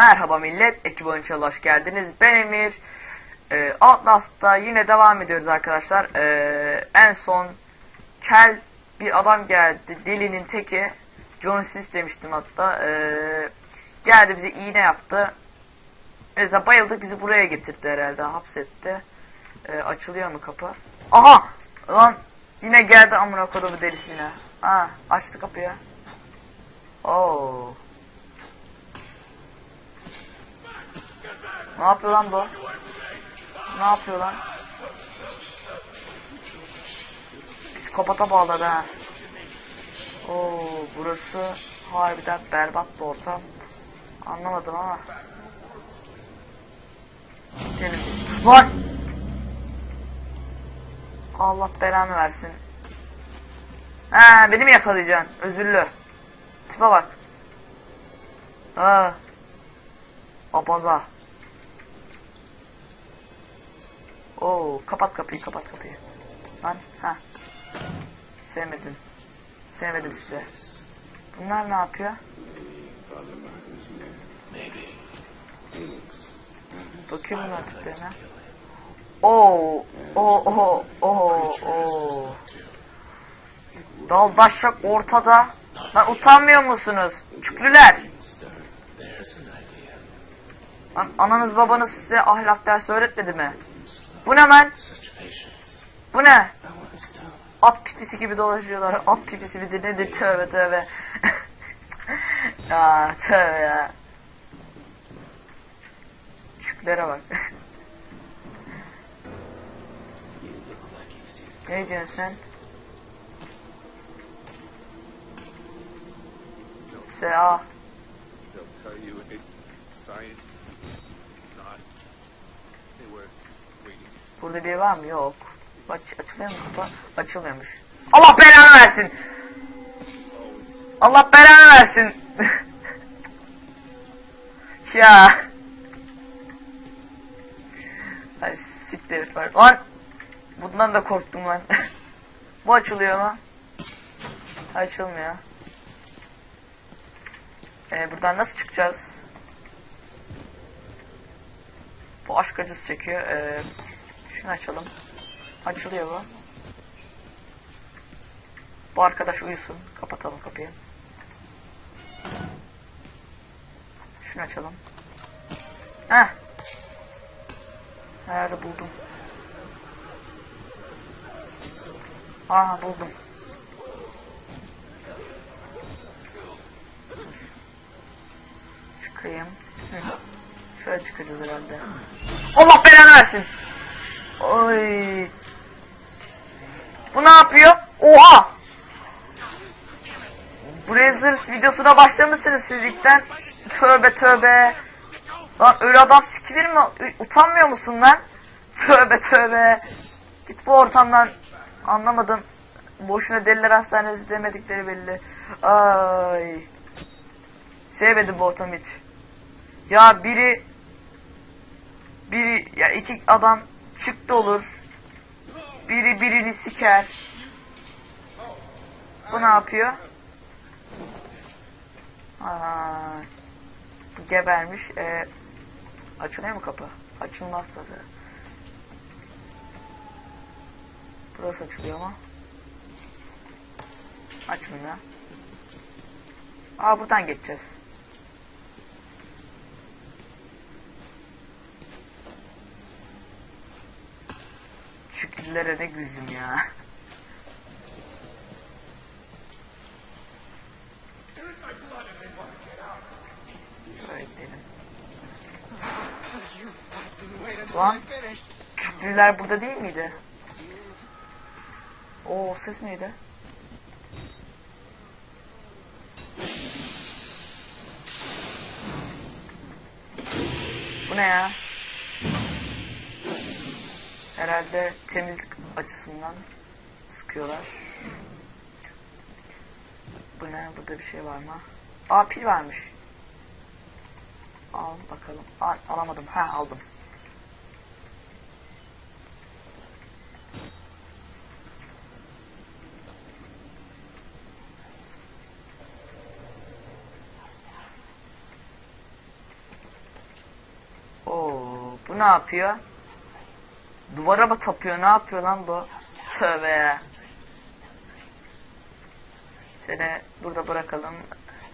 Merhaba millet, ekip oyuncuya hoş geldiniz. Ben Emir. Ee, Outlast'ta yine devam ediyoruz arkadaşlar. Ee, en son kel bir adam geldi, delinin teki. John Sis demiştim hatta. Ee, geldi bize iğne yaptı. De bayıldık, bizi buraya getirdi herhalde, hapsetti. Ee, açılıyor mu kapı? Aha! Lan yine geldi amına kodumu delisine. Aa, açtı kapıyı. Oo. Ne yapıyor lan bu? Ne yapıyor lan? Psikopata bağladı ha. Oo, burası harbiden berbat bir ortam. Anlamadım ama. Gidelim. Lan! Allah belanı versin. Ha, beni mi yakalayacaksın? Özürlü. Tipe bak. Ha. Abaza. Oo, kapat kapıyı, kapat kapıyı. Lan, ha. Sevmedim. Sevmedim size. Bunlar ne yapıyor? Bakıyorum bunlar tiplerine. Oo, oo, oo, oo, oo. Dal daşak ortada. Lan utanmıyor musunuz? Çüklüler. Lan ananız babanız size ahlak dersi öğretmedi mi? Bu ne lan? Bu ne? At pipisi gibi dolaşıyorlar. At pipisi de nedir? Tövbe tövbe. ya tövbe ya. Çüklere bak. ne diyorsun sen? S.A. They'll tell you it's science. Burada biri var mı? Yok. Aç, açılıyor mu kapı? Açılmıyormuş. Allah belanı versin. Allah belanı versin. ya. Ay siktir herif var. Lan. Bundan da korktum ben. Bu açılıyor mu? Açılmıyor. Ee, buradan nasıl çıkacağız? Bu aşk acısı çekiyor. Ee, şunu açalım. Açılıyor bu. Bu arkadaş uyusun. Kapatalım kapıyı. Şunu açalım. Heh. Herhalde buldum. Aha buldum. Çıkayım. Hı. Şöyle çıkacağız herhalde. Allah belanı versin. Oy. Bu ne yapıyor? Oha! Brazers videosuna başlamışsınız sizlikten. Tövbe tövbe. Lan öyle adam sikilir mi? Utanmıyor musun lan? Tövbe tövbe. Git bu ortamdan. Anlamadım. Boşuna deliler hastanesi demedikleri belli. Ay. Sevmedim bu ortamı hiç. Ya biri biri ya iki adam çıktı olur. Biri birini siker. Bu ne yapıyor? Aa, gebermiş. Ee, açılıyor mu kapı? Açılmaz tabii. Burası açılıyor mu? Açılmıyor. Aa buradan geçeceğiz. Şükrülere de güldüm ya. Lan Şükrüler burada değil miydi? Oo ses neydi? Bu ne ya? Herhalde temizlik açısından sıkıyorlar. Bu ne? Burada bir şey var mı? Aa pil varmış. Al bakalım. Al, alamadım. Ha aldım. ne yapıyor? Duvara mı tapıyor? Ne yapıyor lan bu? Tövbe ya. Seni burada bırakalım.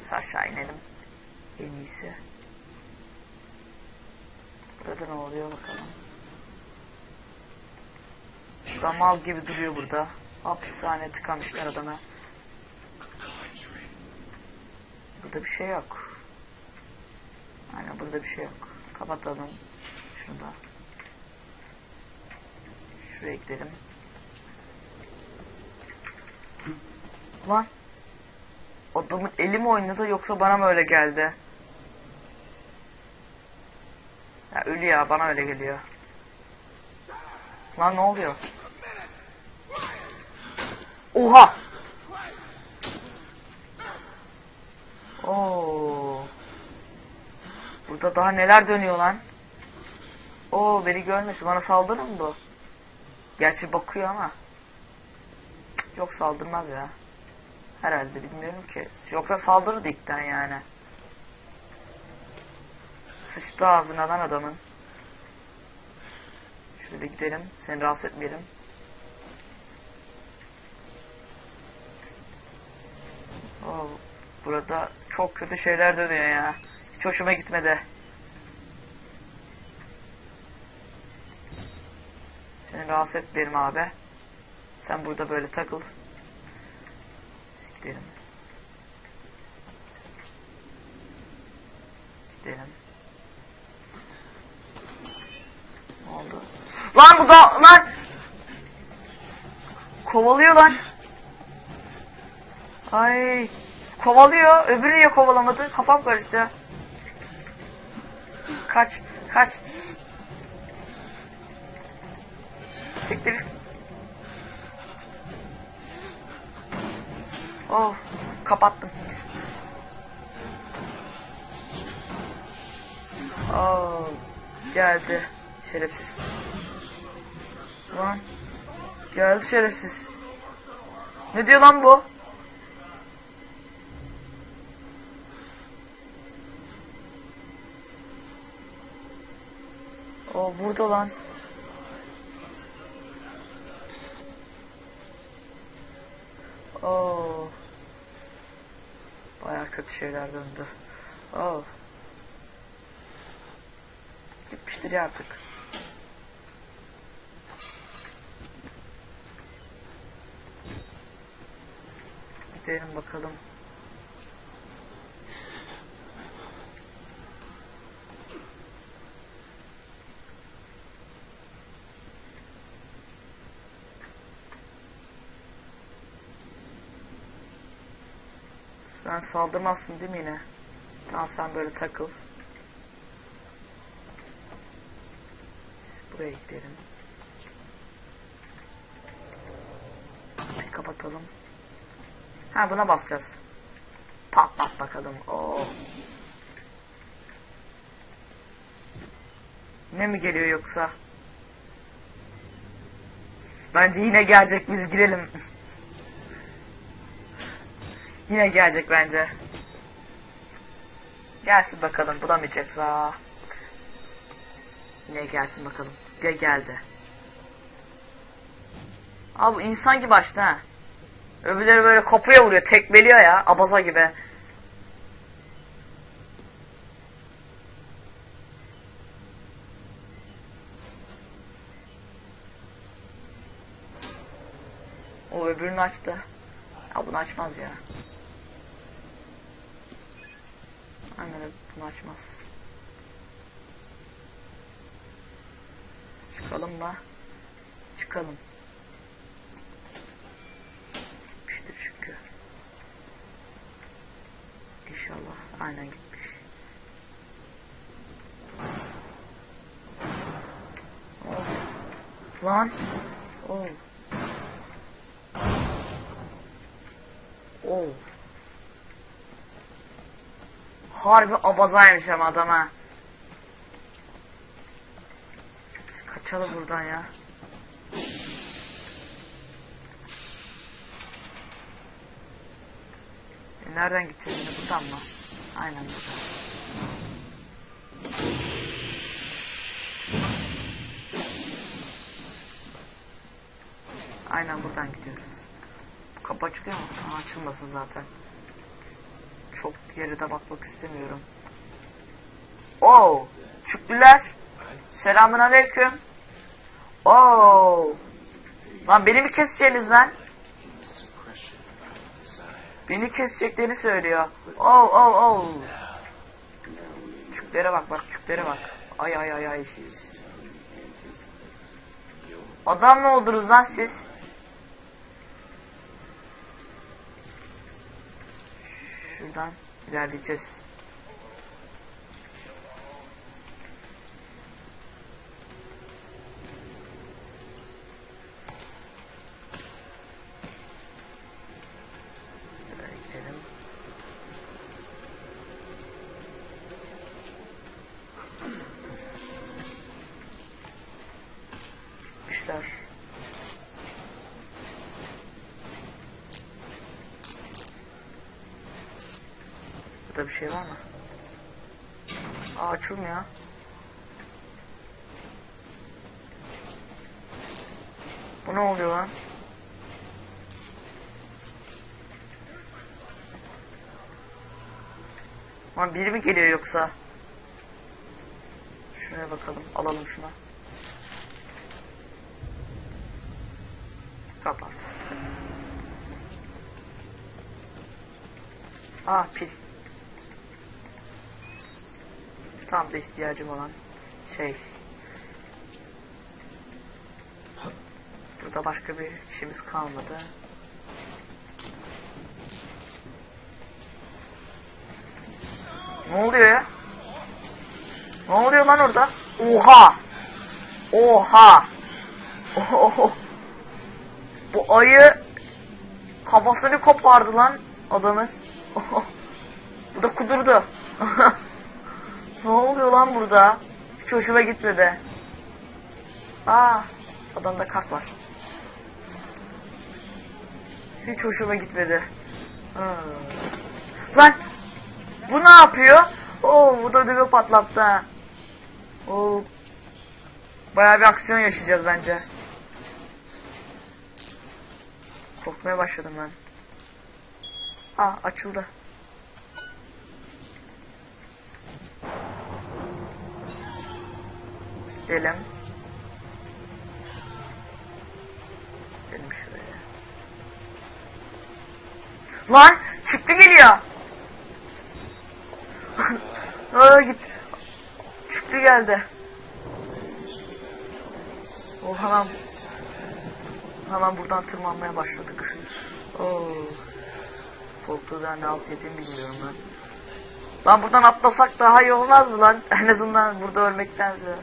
Biz aşağı inelim. En iyisi. Burada ne oluyor bakalım. Burada mal gibi duruyor burada. Hapishane tıkamışlar adamı. Burada bir şey yok. Aynen burada bir şey yok. Kapatalım. Şunu da. Şuraya gidelim. Lan. Adamın eli mi oynadı yoksa bana mı öyle geldi? Ya ölü ya bana öyle geliyor. Lan ne oluyor? Oha! Oo. Burada daha neler dönüyor lan? Oo beni görmesin bana saldırır mı bu? Gerçi bakıyor ama. Yok saldırmaz ya. Herhalde bilmiyorum ki. Yoksa saldırırdı ilkten yani. Sıçtı ağzına lan adamın. Şöyle gidelim. Seni rahatsız etmeyelim. Oo, burada çok kötü şeyler dönüyor ya. Hiç hoşuma gitmedi. Seni rahatsız etmeyelim abi. Sen burada böyle takıl. Gidelim. Gidelim. Ne oldu? Lan bu da lan! Kovalıyor lan. Ay. Kovalıyor. Öbürü niye kovalamadı? Kafam karıştı. Kaç. Kaç. Oh. Kapattım. Oh. Geldi. Şerefsiz. Lan. Geldi şerefsiz. Ne diyor lan bu? O burada lan. Oo. Baya kötü şeyler döndü. Oo. Gitmiştir ya artık. Gidelim bakalım. Sen saldırmazsın değil mi yine? Tamam sen böyle takıl. Biz buraya gidelim. Bir kapatalım. Ha buna basacağız. Pat pat bakalım. Oo. Ne mi geliyor yoksa? Bence yine gelecek biz girelim. Yine gelecek bence. Gelsin bakalım bulamayacağız ha. Yine gelsin bakalım. Gel geldi. Abi insan gibi açtı ha. Öbürleri böyle kapıya vuruyor, tekmeliyor ya, abaza gibi. O öbürünü açtı. Ya bunu açmaz ya. Aynen öyle, bunu açmaz. Çıkalım da. Çıkalım. Gitmiştir çünkü. İnşallah. Aynen gitmiş. Oh. Lan. Oh. Oh. Harbi abazaymış ama adam ha. Kaçalım buradan ya. E, nereden gideceğiz şimdi buradan mı? Aynen buradan. Aynen buradan gidiyoruz. Bu kapı açılıyor mu? Aa, açılmasın zaten. Çok yere de bakmak istemiyorum. Oo, Şükrüler. Selamun aleyküm. Oo. Lan beni mi keseceksiniz lan? Beni keseceklerini söylüyor. Oh oh oh. Çüklere bak bak çüklere bak. Ay ay ay ay. Adam mı oldunuz lan siz? Şuradan ilerleyeceğiz. Şöyle gidelim. Gitmişler. Burada bir şey var mı? Aa açılmıyor. Bu ne oluyor lan? Lan biri mi geliyor yoksa? Şuraya bakalım. Alalım şuna. Kapat. Ah pil. Tam da ihtiyacım olan şey. Burada başka bir işimiz kalmadı. Ne oluyor ya? Ne oluyor lan orada? Oha! Oha! Oho! Bu ayı kafasını kopardı lan adamın. Bu da kudurdu. Burada? Hiç hoşuma gitmedi. Aa, adamda kart var. Hiç hoşuma gitmedi. Hmm. Lan! Bu ne yapıyor? Oo, bu da ödümü patlattı ha. Oo. Bayağı bir aksiyon yaşayacağız bence. Korkmaya başladım ben. Aa açıldı. Gidelim. Gidelim şuraya. Lan çıktı geliyor. Aa git. Çıktı geldi. O hemen hemen buradan tırmanmaya başladık. Oo. Korkudan ne alt yediğimi bilmiyorum ben. Lan buradan atlasak daha iyi olmaz mı lan? En azından burada ölmektense.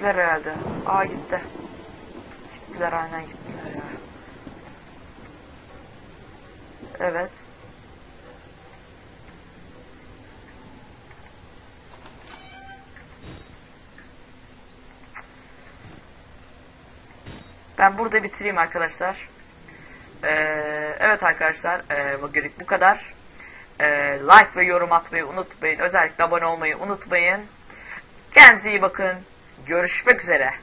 Gittiler herhalde. Aa gitti. Gittiler aynen gittiler ya. Evet. Ben burada bitireyim arkadaşlar. Ee, evet arkadaşlar ee, bugünlük bu kadar. Ee, like ve yorum atmayı unutmayın. Özellikle abone olmayı unutmayın. Kendinize iyi bakın. Görüşmek üzere.